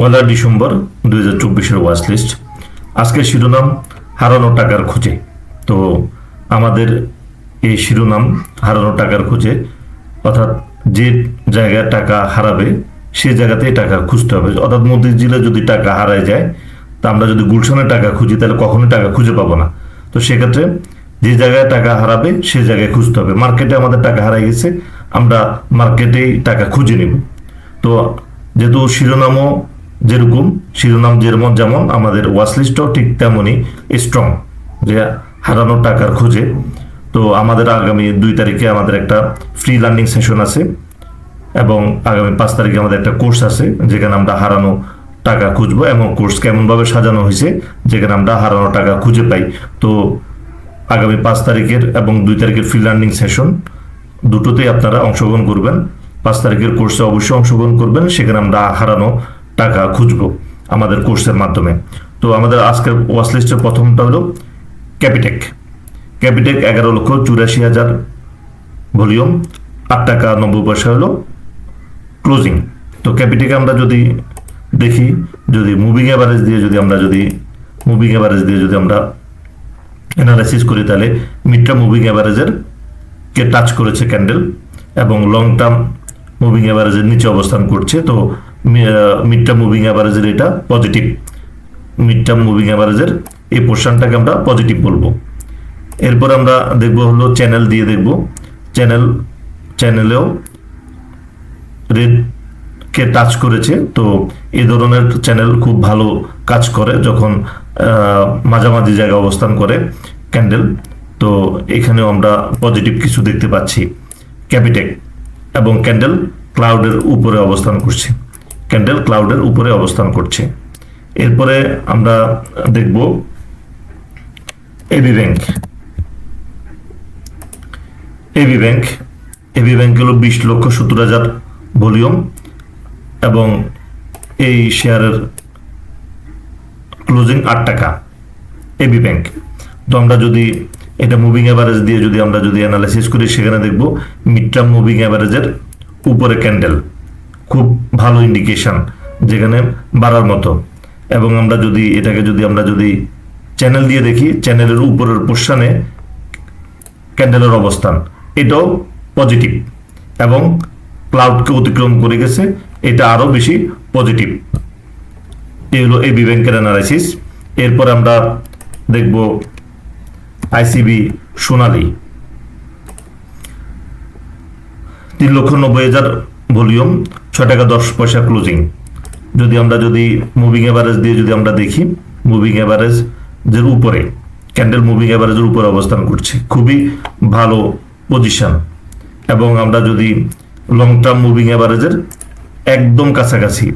পয়লা December দুই হাজার চব্বিশের ওয়াচ লিস্ট আজকের শিরোনাম, হারানো টাকার খোঁজে। তো আমাদের এই শিরোনাম, হারানো টাকার খোঁজে। অর্থাৎ যে জায়গায় টাকা হারাবে, সে জায়গাতেই টাকা খুঁজতে হবে। অর্থাৎ মতিঝিলে যদি টাকা হারায় যায়, তা আমরা যদি গুলশানে টাকা খুঁজি, তাহলে কখনোই টাকা খুঁজে পাবো না। তো সেক্ষেত্রে যে জায়গায় টাকা হারাবে, সে জায়গায় খুঁজতে হবে। মার্কেটে আমাদের টাকা হারাই গেছে, আমরা মার্কেটেই টাকা খুঁজে নিব। তো যেহেতু শিরোনামও যেরকম, শিরোনাম যেমন যেমন, আমাদের ওয়াচ লিস্টও ঠিক তেমনই স্ট্রং যে হারানো টাকার খোঁজে। তো আমাদের আগামী দুই তারিখে আমাদের একটা ফ্রি লার্নিং সেশন আছে এবং আগামী পাঁচ তারিখে আমাদের একটা কোর্স আছে, যেখানে আমরা হারানো টাকা খুঁজবো এবং কোর্স কেমনভাবে সাজানো হয়েছে, যেখানে আমরা হারানো টাকা খুঁজে পাই। তো আগামী পাঁচ তারিখের এবং দুই তারিখের ফ্রি লার্নিং সেশন দুটোতেই আপনারা অংশগ্রহণ করবেন। পাঁচ তারিখের কোর্সে অবশ্যই অংশগ্রহণ করবেন, সেখানে আমরা হারানো টাকা খুঁজবো আমাদের কোর্সের মাধ্যমে। তো আমাদের আজকের ওয়াচ লিস্টের প্রথমটা হলো ক্যাপিটেক ক্যাপিটেক এগারো লক্ষ চুরাশি হাজার ভলিউম, আট টাকা নব্বই পয়সা হলো ক্লোজিং তো ক্যাপিটেকে আমরা যদি দেখি, যদি মুভিং অ্যাভারেজ দিয়ে যদি আমরা যদি মুভিং অ্যাভারেজ দিয়ে যদি আমরা অ্যানালাইসিস করি, তাহলে মিডটার্ম মুভিং অ্যাভারেজের কে টাচ করেছে ক্যান্ডেল এবং লং টার্ম মুভিং অ্যাভারেজের নিচে অবস্থান করছে। তো মিড টার্ম মুভিং অ্যাভারেজের এটা পজিটিভ মিড টার্ম মুভিং অ্যাভারেজের এই পোর্শনটাকে আমরা পজিটিভ বলব। এরপর আমরা দেখব হলো চ্যানেল দিয়ে দেখব। চ্যানেল চ্যানেলেও রেড কে টাচ করেছে। তো এই ধরনের চ্যানেল খুব ভালো কাজ করে যখন মাঝামাঝি জায়গায় অবস্থান করে ক্যান্ডেল তো এখানেও আমরা পজিটিভ কিছু দেখতে পাচ্ছি। ক্যাপিটেক এবং ক্যান্ডেল ক্লাউডের উপরে অবস্থান করছে। ক্যান্ডেল ক্লাউডের উপরে অবস্থান করছে। এরপরে আমরা দেখব AB bank AB bank AB bank হলো বিশ লক্ষ সত্তর হাজার ভলিউম এবং এই শেয়ারের ক্লোজিং আট টাকা। এবি ব্যাংক তো আমরা যদি এটা মুভিং অ্যাভারেজ দিয়ে যদি আমরা যদি অ্যানালাইসিস করি, সেখানে দেখব মিড টার্ম মুভিং অ্যাভারেজের উপরে ক্যান্ডেল। খুব ভালো ইন্ডিকেশন যেখানে বাড়ার মতো। এবং আমরা যদি, এটাকে যদি আমরা যদি চ্যানেল দিয়ে দেখি চ্যানেলের উপরের পোর্শনে ক্যান্ডেলের অবস্থান, এটাও পজিটিভ এবং ক্লাউডকে অতিক্রম করে গেছে, এটা আরও বেশি পজিটিভ এই হলো এবি ব্যাংকের অ্যানালাইসিস এরপর আমরা দেখব আইসিবি সোনালি। তিন লক্ষ নব্বই হাজার ভলিউম। ছয় টাকা দশ পয়সা ক্লোজিং যদি আমরা যদি মুভিং অ্যাভারেজ দিয়ে যদি আমরা দেখি মুভিং অ্যাভারেজ এর উপরে ক্যান্ডেল মুভিং অ্যাভারেজের উপরে অবস্থান করছে। খুবই ভালো পজিশন এবং আমরা যদি লং টার্ম মুভিং অ্যাভারেজের একদম কাছাকাছি,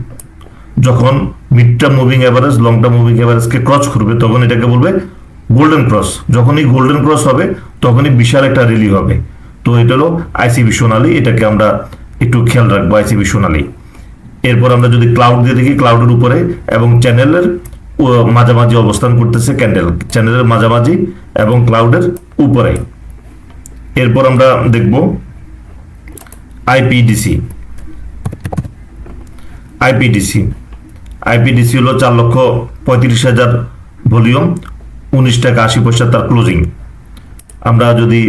যখন mid term moving average long term moving অ্যাভারেজকে cross করবে, তখন এটাকে বলবে গোল্ডেন ক্রস যখনই গোল্ডেন ক্রস হবে, তখনই বিশাল একটা রিলি হবে। তো এটা হলো আইসিবি সোনালি এটাকে আমরা একটু খেয়াল রাখব আইসিবি সোনালি। এরপর আমরা যদি ক্লাউড দিয়ে দেখি ক্লাউডের উপরে এবং চ্যানেলের মাঝামাঝি অবস্থান করতেছে ক্যান্ডেল চ্যানেলের মাঝামাঝি এবং ক্লাউডের উপরে। এরপর আমরা দেখব আইপিডিসি আইপিডিসি আইপিডিসি হলো চার লক্ষ পঁয়ত্রিশ হাজার ভলিউম, উনিশ টাকা আশি পয়সা তার ক্লোজিং আমরা যদি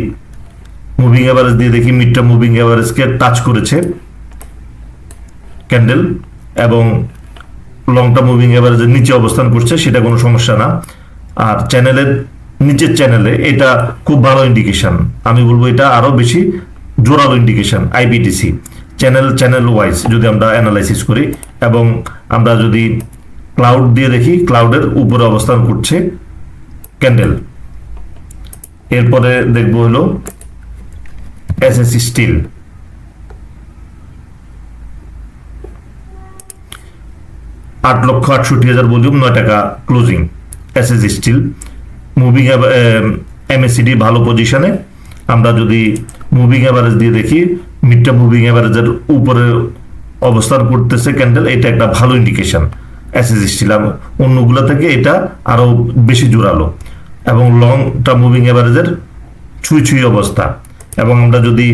মুভিং অ্যাভারেজ দিয়ে দেখি মিডটা মুভিং অ্যাভারেজকে টাচ করেছে। ক্যান্ডেল এবং লংটা মুভিং অ্যাভারেজের নিচে অবস্থান করছে, সেটা কোনো সমস্যা না। আর চ্যানেলের নিচের চ্যানেলে এটা খুব ভালো ইন্ডিকেশন আমি বলব এটা আরও বেশি জোরালো indication IBTC channel channel wise যদি আমরা অ্যানালাইসিস করি এবং আমরা যদি ক্লাউড দিয়ে দেখি ক্লাউডের উপরে অবস্থান করছে ক্যান্ডেল এরপরে দেখব হলো এসএসসি স্টিল আট লক্ষ আটষট্টি হাজার ভলিউম নয় টাকা closing SS steel moving MACD ভালো পজিশনে আমরা যদি মুভিং অ্যাভারেজ দিয়ে দেখি মিডটা মুভিং অ্যাভারেজের উপরে অবস্থান করতেছে ক্যান্ডেল এটা একটা ভালো ইন্ডিকেশন এসএস স্টিল অন্যগুলো থেকে এটা আরও বেশি জোরালো। এবং লংটা মুভিং অ্যাভারেজের ছুঁই ছুঁই অবস্থা। এবং আমরা যদি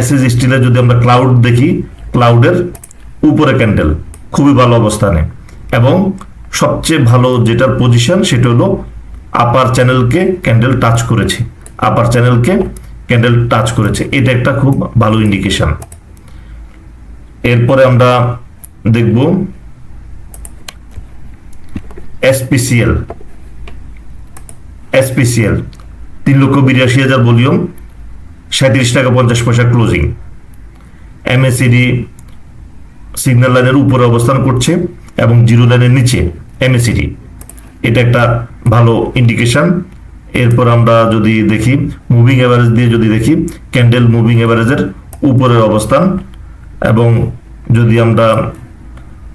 এসএস স্টিলের যদি আমরা ক্লাউড দেখি ক্লাউডের উপরে ক্যান্ডেল খুবই ভালো অবস্থানে। এবং সবচেয়ে ভালো যেটার পজিশন সেটা হলো আপার চ্যানেলকে ক্যান্ডেল টাচ করেছে। আপার চ্যানেলকে ক্যান্ডেল টাচ করেছে। এটা একটা খুব ভালো ইন্ডিকেশন এরপরে আমরা দেখব এসপিসিএল এসপিসিএল তিন লক্ষ বিরাশি হাজার ভলিউম সাঁত্রিশ টাকা পঞ্চাশ পয়সা ক্লোজিং এমএসিডি সিগন্যাল লাইনের উপরে অবস্থান করছে এবং জিরো লাইনের নিচে এমএসিডি এটা একটা ভালো ইন্ডিকেশন এরপর আমরা যদি দেখি মুভিং অ্যাভারেজ দিয়ে যদি দেখি ক্যান্ডেল মুভিং এভারেজের উপরের অবস্থান এবং যদি আমরা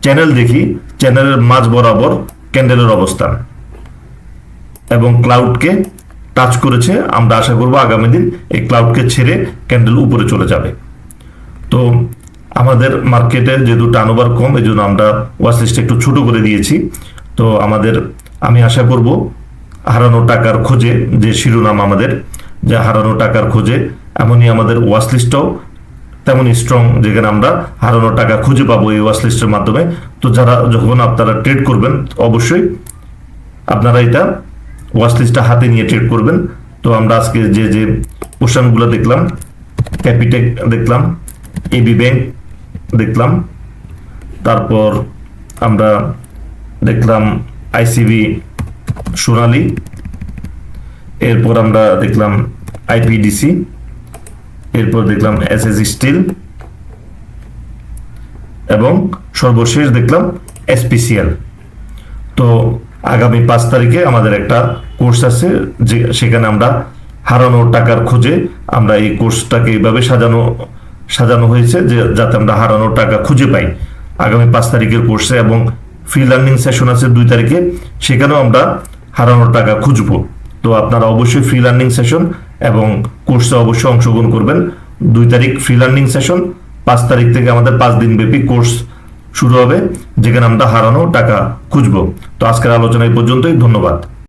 চ্যানেল দেখি চ্যানেলের মাঝ বরাবর ক্যান্ডেলের অবস্থান এবং ক্লাউডকে টাচ করেছে, আমরা আশা করব আগামী দিন এই ক্লাউডকে ছেড়ে ক্যান্ডেল উপরে চলে যাবে। তো আমাদের মার্কেটে যেহেতু টার্নওভার কম, এই জন্য আমরা ওয়াচ লিস্টটা একটু ছোট করে দিয়েছি। তো আমাদের, আমি আশা করব হারানো টাকার খোঁজে যে শিরোনাম আমাদের, যে হারানো টাকার খোঁজে এমনই আমাদের ওয়াচ লিস্টটাও তেমনই স্ট্রং যেখানে আমরা হারানো টাকা খুঁজে পাবো এই ওয়াচ লিস্টের মাধ্যমে। তো যারা, যখন আপনারা ট্রেড করবেন, অবশ্যই আপনারা এটা ওয়াচ লিস্টটা হাতে নিয়ে ট্রেড করবেন। তো আমরা আজকে যে যে পোশানগুলো দেখলাম ক্যাপিটেক দেখলাম এবি ব্যাংক দেখলাম, তারপর আমরা দেখলাম আইসিবি সোনালী, এরপর আমরা দেখলাম আইপিডিসি এরপর দেখলাম এসএস স্টিল এবং সর্বশেষ দেখলাম এসপিসিএল তো আগামী পাঁচ তারিখে আমাদের একটা কোর্স আছে যে সেখানে আমরা হারানো টাকার খোঁজে আমরা এই কোর্সটাকে এইভাবে সাজানো সাজানো হয়েছে যে যাতে আমরা হারানো টাকা খুঁজে পাই। আগামী পাঁচ তারিখের কোর্সে এবং ফ্রি লার্নিং সেশন আছে দুই তারিখে, সেখানেও আমরা হারানো টাকা খুঁজবো। তো আপনারা অবশ্যই ফ্রি লার্নিং সেশন এবং কোর্সে অবশ্যই অংশগ্রহণ করবেন। দুই তারিখ ফ্রি লার্নিং সেশন, পাঁচ তারিখ থেকে আমাদের পাঁচ দিন ব্যাপী কোর্স শুরু হবে, যেখানে আমরা হারানো টাকা খুঁজবো। তো আজকের আলোচনা এই পর্যন্তই, ধন্যবাদ।